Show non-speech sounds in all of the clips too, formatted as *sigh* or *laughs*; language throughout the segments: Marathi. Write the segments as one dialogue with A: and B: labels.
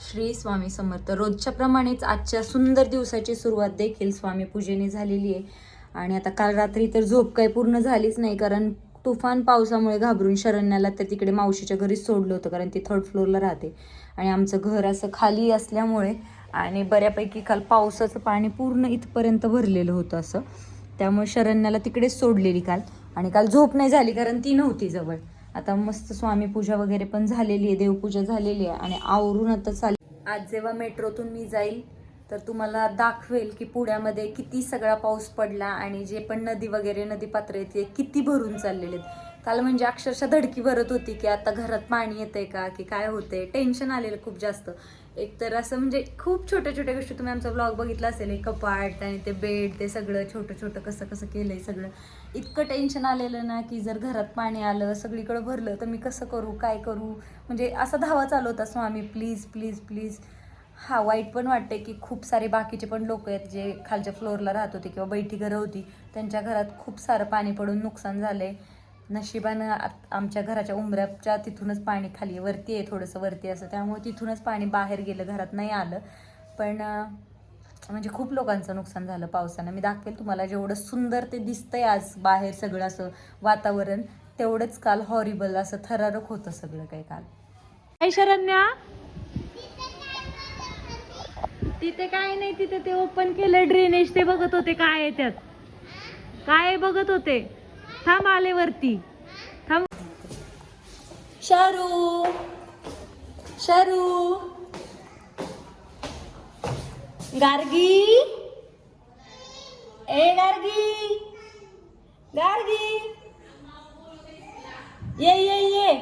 A: श्री स्वामी समर्थ. रोजच्या प्रमाणेच आजच्या सुंदर दिवसाची सुरुवात देखील स्वामी पूजेने झालेली आहे. आणि आता काल रात्री तर झोप काही पूर्ण झालीच नाही कारण तुफान पावसामुळे घाबरून शरण्याला तर तिकडे मावशीच्या घरीच सोडलं होतं कारण ती थर्ड फ्लोअरला राहते. आणि आमचं घर असं खाली असल्यामुळे आणि बऱ्यापैकी काल पावसाचं पाणी पूर्ण इथपर्यंत भरलेलं होतं असं. त्यामुळे शरण्याला तिकडेच सोडलेली काल. आणि काल झोप नाही झाली कारण ती नव्हती जवळ. आता मस्त स्वामी पूजा वगैरे पण झालेली आहे देवपूजा झालेली आहे आणि आवरून आता चाल. आज जेव्हा मेट्रोतून मी जाईल तर तुम्हाला दाखवेल की पुण्यामध्ये किती सगळा पाऊस पडला आणि जे पण नदी वगैरे नदी पात्र येते किती भरून चाललेले आहेत. काल म्हणजे अक्षरशः धडकी भरत होती की आता घरात पाणी येतंय का की काय होतंय? टेन्शन आलेलं खूप जास्त. एक तर असं म्हणजे खूप छोट्या छोट्या गोष्टी तुम्ही आमचा ब्लॉग बघितला असेल एक कपाट आणि ते बेड ते सगळं छोटं छोटं कसं कसं केलं आहे सगळं. इतकं टेन्शन आलेलं ना की जर घरात पाणी आलं सगळीकडं भरलं तर मी कसं करू काय करू? म्हणजे असा धावा चालू होता स्वामी प्लीज प्लीज प्लीज हा वाईट पण वाटते की खूप सारे बाकीचे पण लोक आहेत जे खालच्या फ्लोअरला राहत होते किंवा बैठी घरं होती त्यांच्या घरात खूप सारं पाणी पडून नुकसान झालं आहे नशिबानं आमच्या घराच्या उंबऱ्याच्या तिथूनच पाणी खाली आहे. वरती आहे थोडंसं वरती असं. त्यामुळे तिथूनच पाणी बाहेर गेलं. घरात नाही आलं. पण म्हणजे खूप लोकांचं नुकसान झालं पावसानं. मी दाखवेल तुम्हाला जेवढं सुंदर ते दिसतंय आज बाहेर सगळं असं वातावरण. तेवढंच काल हॉरिबल असं थरारक होतं सगळं काही काल.
B: काय शरण्या. तिथे काय नाही तिथे ते ओपन केलं ड्रेनेज ते बघत होते काय आहे त्यात. काय बघत होते? थांब आले वरती थांब.
A: शारू. शारू. गार्गी. ए गार्गी. गार्गी. ये ये ये.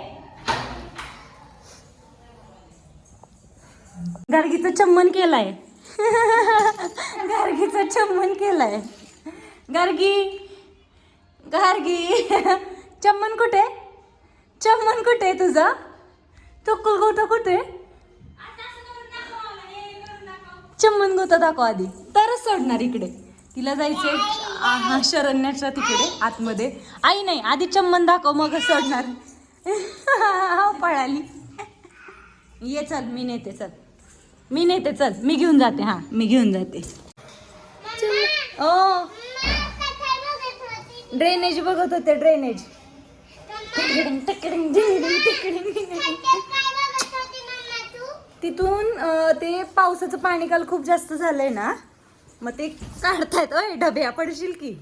A: गार्गीचं चम्मन केलाय. *laughs* गार्गीचं चम्मन केलाय. गार्गी. गार्गी चम्मन कुठे? चम्मन कुठे आहे तुझा? टुकुल गोटा कुठे? चम्मन गोता दाखव आधी. तरच सोडणार इकडे. तिला जायचंय हा शरण्याच्या तिकडे आतमध्ये. आई नाही आधी चम्मन दाखव मग सोडणार. *laughs* हो, पळाली. ये चल मी नेते चल. मी नेते चल. मी घेऊन जाते हा मी घेऊन जाते. ओ ड्रेनेज बघत होते ड्रेनेज. तिथून ते पावसाचं पाणी काल खूप जास्त झालंय ना मग ते काढतायत अय डब्या पडशील की.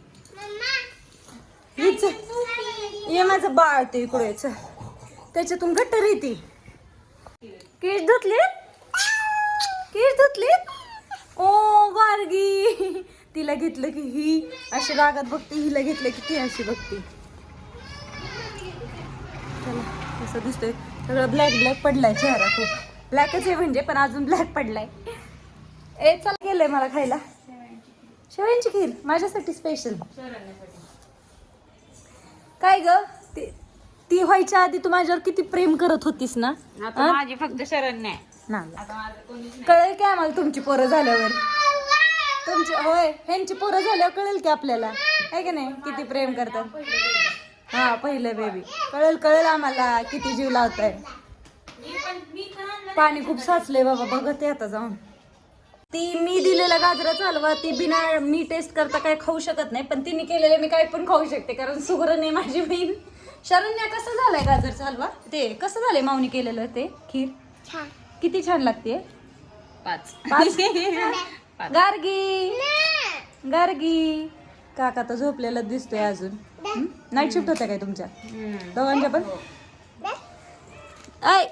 A: ये माझं बाळ ते इकडे त्याच्यातून गट्टर येते. केस धुतले केस धुतले ओ गार्गी तिला घेतलं की ही अशी रागात बघते हिला घेतलं की ती अशी बघते. चला कसं दिसतोय. सगळं ब्लॅक ब्लॅक पडलाय चेहरा खूप. ब्लॅकच आहे म्हणजे पण अजून ब्लॅक पडलाय. ए चल गेलंय मला खायला. शेवयांची खीर माझ्यासाठी स्पेशल काय ग? ती- ती व्हायच्या आधी तू माझ्यावर किती प्रेम करत होतीस ना?
B: आता माझी फक्त शरण्या आहे.
A: ना कळेल की आम्हाला तुमची पोरं झाल्यावर? तुमची होय ह्यांची पोरं झाल्यावर कळेल की आपल्याला. आहे की नाही? किती प्रेम करतात. हा पहिलं बेबी कळेल कळेल आम्हाला किती जीव लावताय. पाणी खूप साचलंय बाबा बघत आहे आता जाऊन. ती मी दिलेला गाजराचा हलवा ती बिना मी टेस्ट करता काय खाऊ शकत नाही पण तिने केलेलं मी काय पण खाऊ शकते कारण सुगरण आहे माझी बहीण. शरण्या कसं झालंय गाजरचा हलवा ते कसं झालंय माऊनी केलेलं ते खीर? किती छान लागते
B: पाच.
A: पाच? *laughs* गार्गी. गार्गी. काका तर झोपलेला दिसतोय अजून. नाईट शिफ्ट होत्या काय तुमच्या? दोघांच्या पण? आय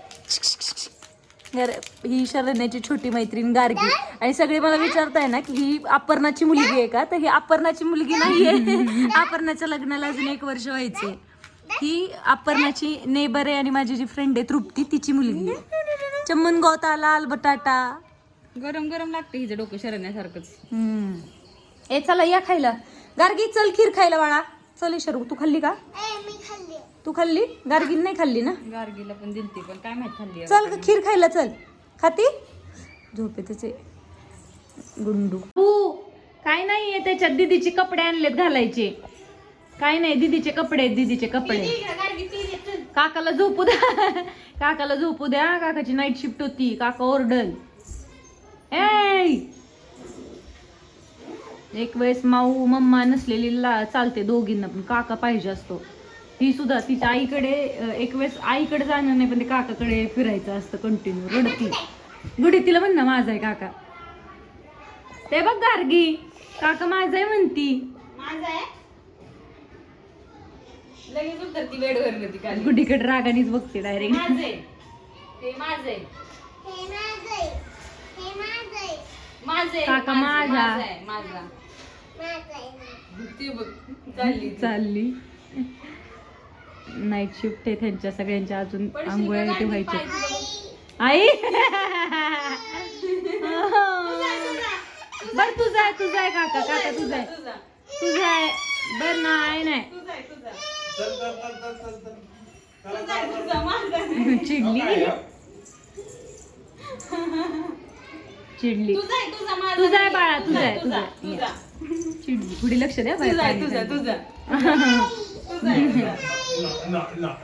A: ही शरण्याची छोटी मैत्रीण गार्गी. आणि सगळे मला विचारताय ना की ही अपर्णाची मुलगी आहे का? तर ही अपर्णाची मुलगी नाहीये. अपर्णाच्या लग्नाला अजून एक वर्ष व्हायचे ही अपर्णाची नेबर आहे आणि माझी जी फ्रेंड आहे तृप्ती तिची मुलगी आहे. चम्मन गोता लाल बटाटा.
B: गरम गरम लागते हिचं डोकं शरण्यासारखंच.
A: हम्म. ए चला या खायला. गार्गी चल खीर खायला बाळा. चल शरू तू खाल्ली का? तू खाल्ली? गार्गीन नाही खाल्ली ना?
B: गार्गीला पण दिलती पण काय माहीत खाल्ली
A: चल ग खीर खायला चल. खाती? झोपे त्याचे गुंडू.
B: तू काय नाहीये त्याच्यात दीदीचे कपडे आणलेत घालायचे. काय नाही दीदीचे कपडे आहेत, दीदीचे कपडे. काकाला झोपू द्या. *laughs* काकाला झोपू द्या. काकाची नाईट शिफ्ट होती. काका ओरडल. ए एक वेळेस माऊ मम्मा नसलेली ला चालते दोघींना पण काका पाहिजे असतो. ती सुद्धा तिच्या आईकडे एक वेळेस आईकडे जाणार नाही पण ते काकाकडे फिरायचं असतं कंटिन्यू रडती. गुडी तिला म्हण ना माझा आहे काका. ते बघ गार्गी काका माझा आहे म्हणती. गुडीकडे रागानेच बघते डायरेक्ट काका माझा चालली नाईट शिफ्ट आहे त्यांच्या सगळ्यांच्या अजून आंघोळ्या इथे व्हायच्या. आई! बर तुझा आहे तुझा आहे काका काका तुझा आहे. तुझा आहे. बर नाही नाही चिडली. चिडली. तुझा आहे बाळा तुझा आहे तुझा आहे. चिडली. पुढे लक्ष द्या पाणी.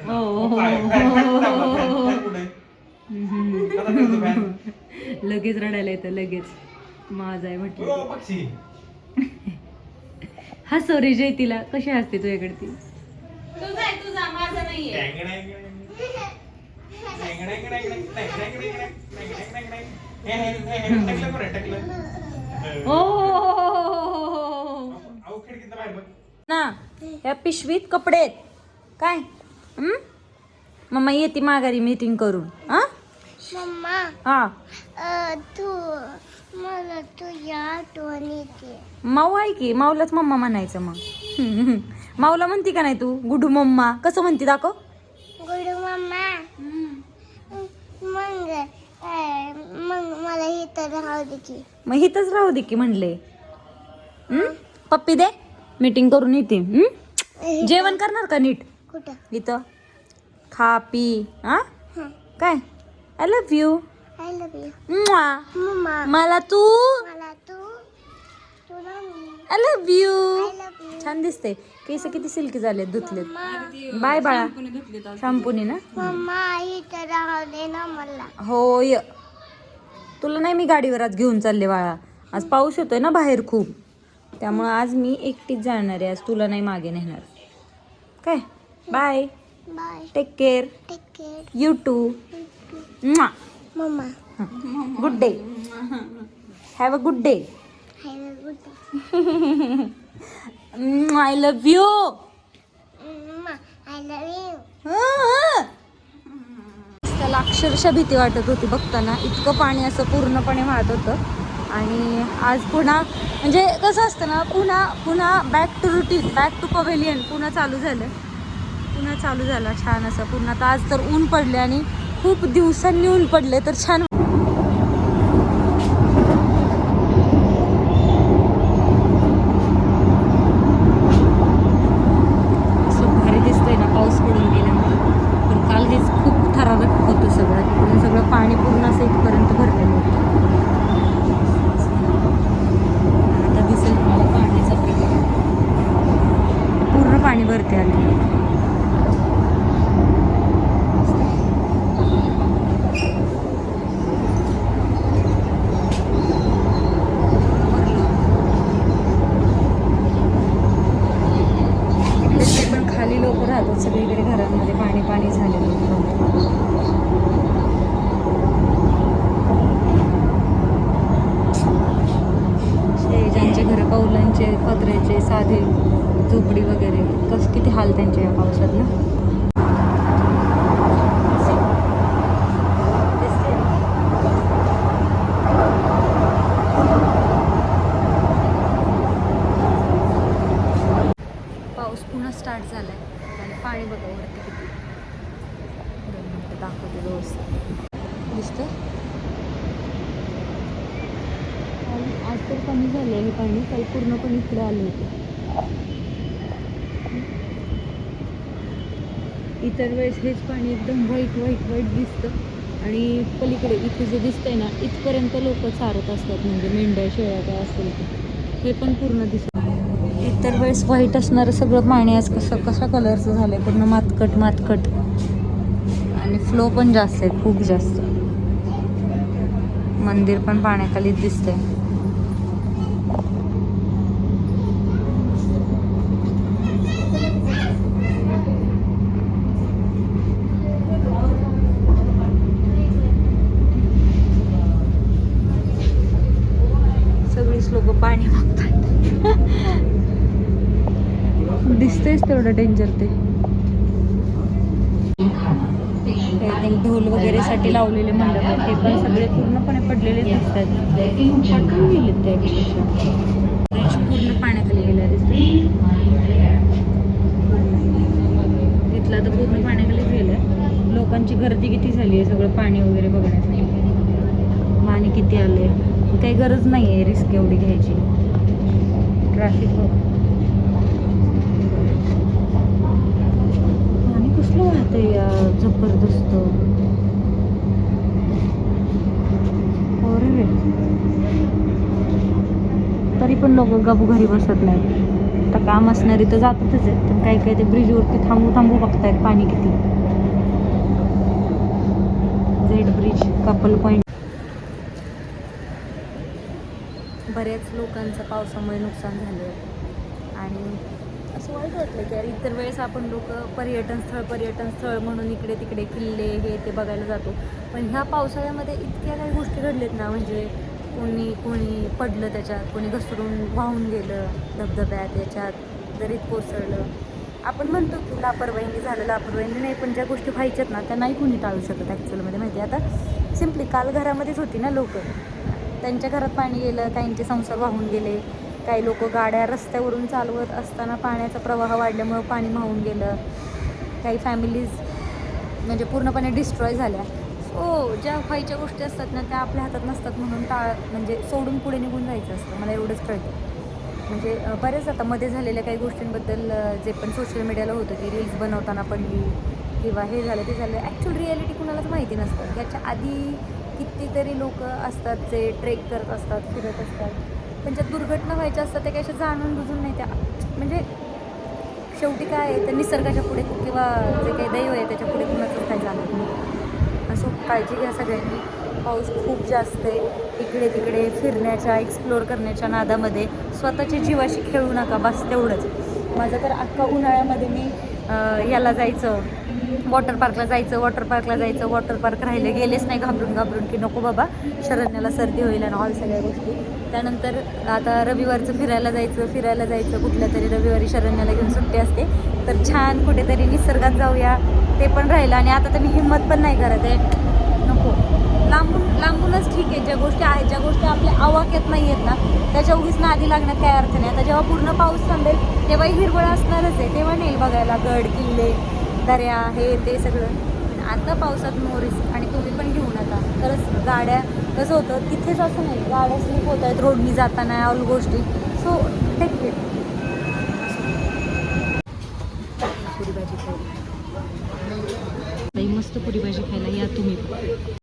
B: हो, हो, हो, हो. लगेच रडायला येतं लगेच. माझा आहे म्हटलं. हा सॉरी जय तिला कशी असते तुझ्याकडे ती ओ. ना या पिशवीत कपडे आहेत. काय? हं? मम्मा येते माघारी मीटिंग करून. हा?
C: मम्मा
B: हा.
C: अ, तू मला तुझ्या आठवण येते
A: माऊ आहे की? माऊलाच मम्मा म्हणायचं मग. हं, *laughs* हं. माऊला म्हणती का नाही तू? गुडू मम्मा. कसं म्हणती? दाखव.
C: गुडू मम्मा. मग अ, मग मला तर राहू दे की.
A: मग इथंच राहू दे की म्हणले. हं? पप्पी दे मीटिंग करून येते. हं? जेवण करणार का नीट?
C: कुठं?
A: इथं. खा पी. हा?
C: हं.
A: काय? I love you
C: I love you mamma
A: मला तू आय लव्ह यू
C: यू
A: छान दिसते केस किती सिल्की झाले धुतलेत. बाय बाळा. शॅम्पूनी ना
C: मम्मा हे
A: होय. तुला नाही मी गाडीवर आज घेऊन चालले बाळा. आज पाऊस होतोय ना बाहेर खूप. त्यामुळं आज मी एकटीच जाणार आहे. आज तुला नाही मागे नेणार. काय? Bye.
C: Bye.
A: Take care you too
C: mamma
A: good day have a good day I love you त्याला अक्षरशः भीती वाटत होती बघताना. इतकं पाणी असं पूर्णपणे वाहत होतं. आणि आज पुन्हा म्हणजे कसं असतं ना पुन्हा पुन्हा back to routine back to pavilion पुन्हा चालू झालं. पुन्हा चालू झाला छान असं. पुन्हा तर आज तर ऊन पडले आणि खूप दिवसांनी ऊन पडले तर छान असं भारी दिसतंय ना पाऊस पडून गेल्यामुळे पण काल हेच खूप थरारक होतं सगळं पूर्ण सगळं पाणी पूर्ण असं इथपर्यंत भरलेलं होतं आता दिसेल तुम्हाला पाण्याचा प्रकार पूर्ण पाणी भरते आले इकडे ते पण खाली लोक राहतात सगळीकडे घरांमध्ये पाणी पाणी झालेलं होतं असे ज्यांचे घर कौलांचे पत्र्याचे साधे झोपडी वगैरे कस किती हाल त्यांचे या पावसात ना दिसते? पाऊस पुन्हा स्टार्ट झालाय आणि पाणी बघा वरती किती दोन मिनिटं दाखवते व्यवस्थित दिसतं आज तर कमी झालं हे पाणी काल पूर्णपणे इकडे आले होते. इतर वेळेस हेच पाणी एकदम व्हाईट व्हाईट व्हाईट दिसतं. आणि पलीकडे इथे जे दिसतंय ना इथपर्यंत लोक चारत असतात म्हणजे मेंढ्या शेळ्या काय असेल हे पण पूर्ण दिसत. इतर वेळेस व्हाईट असणारं सगळं पाणी आज कसं कसा कलरचं झालंय? पूर्ण मातकट मातकट. आणि फ्लो पण जास्त आहे खूप जास्त. मंदिर पण पाण्याखालीच दिसतंय. सगळीच लोक पाणी मागतात *laughs* दिसतेच तेवढं डेंजर ते ते. वगैरे लावलेले मंडप आहेत ते पण सगळे पूर्णपणे पडलेले दिसतात. पटकन गेलेत त्यापेक्षा ब्रिज पूर्ण पाण्याखाली गेला दिसतो. तिथला तर पूर्ण पाण्याखालीच गेलाय लोकांची गर्दी किती झाली आहे सगळं पाणी वगैरे बघण्यासाठी. पाणी किती आले काही गरज नाही आहे रिस्क एवढी घ्यायची. ट्रॅफिक पाणी कसलं वाहतं या जबरदस्त अरे रे. तरी पण लोक गबू घरी बसत नाहीत. आता काम असणारी तर जातातच आहेत पण काही काही ते ब्रिजवरती थांबू थांबू बघतायत पाणी किती. झेड ब्रिज कपल पॉईंट बऱ्याच लोकांचं पावसामुळे नुकसान झालं आणि असं वाईट वाटलं की अरे इतर वेळेस आपण लोक पर्यटन स्थळ पर्यटन स्थळ म्हणून इकडे तिकडे किल्ले हे ते बघायला जातो. पण ह्या पावसाळ्यामध्ये इतक्या काही गोष्टी घडल्यात ना म्हणजे कोणी कोणी पडलं त्याच्यात कोणी घसरून वाहून गेलं धबधब्यात याच्यात दरीत कोसळलं. आपण म्हणतो की लापरवाहीने झालं लापरवाहीने नाही पण ज्या गोष्टी व्हायच्यात ना त्या नाही कोणी टाळू शकत ॲक्च्युअलमध्ये माहिती आहे आता? सिम्पली काल घरामध्येच होती ना लोक. त्यांच्या घरात पाणी गेलं काहींचे संसार वाहून गेले. काही लोक गाड्या रस्त्यावरून चालवत असताना पाण्याचा प्रवाह वाढल्यामुळं पाणी वाहून गेलं. काही फॅमिलीज म्हणजे पूर्णपणे डिस्ट्रॉय झाल्या. सो ज्या व्हायच्या गोष्टी असतात ना त्या आपल्या हातात नसतात म्हणून टाळ म्हणजे सोडून पुढे निघून जायचं असतं मला एवढंच कळतं. म्हणजे बऱ्याच आता मध्ये झालेल्या काही गोष्टींबद्दल जे पण सोशल मीडियाला होतं की रील्स बनवताना पडली किंवा हे झालं ते झालं ॲक्च्युअल रिॲलिटी कुणालाच माहिती नसतं. याच्या आधी कितीतरी लोक असतात जे ट्रेक करत असतात फिरत असतात. पण ज्या दुर्घटना व्हायच्या असतात त्या काही अशा जाणून बुजून नाही त्या म्हणजे शेवटी काय आहे तर निसर्गाच्या पुढे किंवा जे काही दैव आहे त्याच्या पुढे कुणाचं काय जाणत नाही. असं काळजी घ्या सगळ्यांनी. पाऊस खूप जास्त आहे. इकडे तिकडे फिरण्याच्या एक्सप्लोअर करण्याच्या नादामध्ये स्वतःच्या जीवाशी खेळू नका बस तेवढंच. माझं तर अख्खा उन्हाळ्यामध्ये मी याला जायचं. वॉटर पार्कला जायचं वॉटर पार्कला जायचं वॉटर पार्क राहिले गेलेच नाही घाबरून घाबरून की नको बाबा शरण्याला सर्दी होईल आणि ऑल सगळ्या गोष्टी. त्यानंतर आता रविवारचं फिरायला जायचं फिरायला जायचं कुठल्या तरी रविवारी शरण्याला घेऊन सुट्टी असते. तर छान कुठेतरी निसर्गात जाऊया ते पण राहिलं. आणि आता तर मी हिंमत पण नाही करत आहे. नको. लांबून लांबूनच ठीक आहे. ज्या गोष्टी आहेत ज्या गोष्टी आपल्या आवाक्यात नाही आहेत ना त्याच्या उगीच आधी लागण्यात काय अर्थ नाही. आता जेव्हा पूर्ण पाऊस थांबेल तेव्हा हिरवळ असणारच आहे. तेव्हा नेईल बघायला गड किल्ले दऱ्या हे ते सगळं. आता पावसात नो रिस्क आणि तुम्ही पण घेऊ नका. खरंच गाड्या कसं होतं तिथेच असं नाही गाड्या स्लिप होत आहेत रोडनी जाताना ऑल गोष्टी. सो टेक केअर पुरी भाजी खाऊ मस्त पुरी भाजी खायला या तुम्ही.